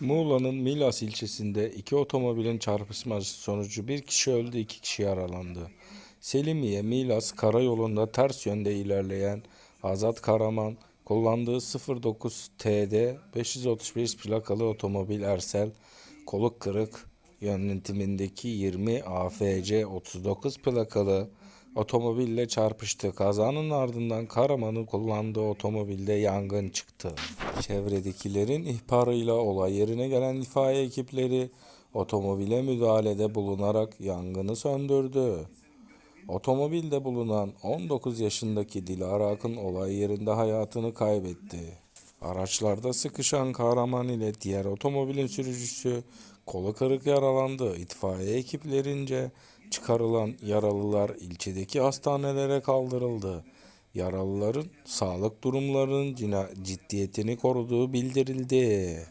Muğla'nın Milas ilçesinde iki otomobilin çarpışması sonucu bir kişi öldü, iki kişi yaralandı. Selimiye Milas karayolunda ters yönde ilerleyen Azat Karaman kullandığı 09 TD 535 plakalı otomobil Ersel kolu kırık yönetimindeki 20 AFC 39 plakalı otomobille çarpıştı. Kazanın ardından Karaman'ın kullandığı otomobilde yangın çıktı. Çevredekilerin ihbarıyla olay yerine gelen itfaiye ekipleri otomobile müdahalede bulunarak yangını söndürdü. Otomobilde bulunan 19 yaşındaki Dilara Akın olay yerinde hayatını kaybetti. Araçlarda sıkışan Kahraman ile diğer otomobilin sürücüsü kolu kırık yaralandı. İtfaiye ekiplerince çıkarılan yaralılar ilçedeki hastanelere kaldırıldı. Yaralıların sağlık durumlarının ciddiyetini koruduğu bildirildi.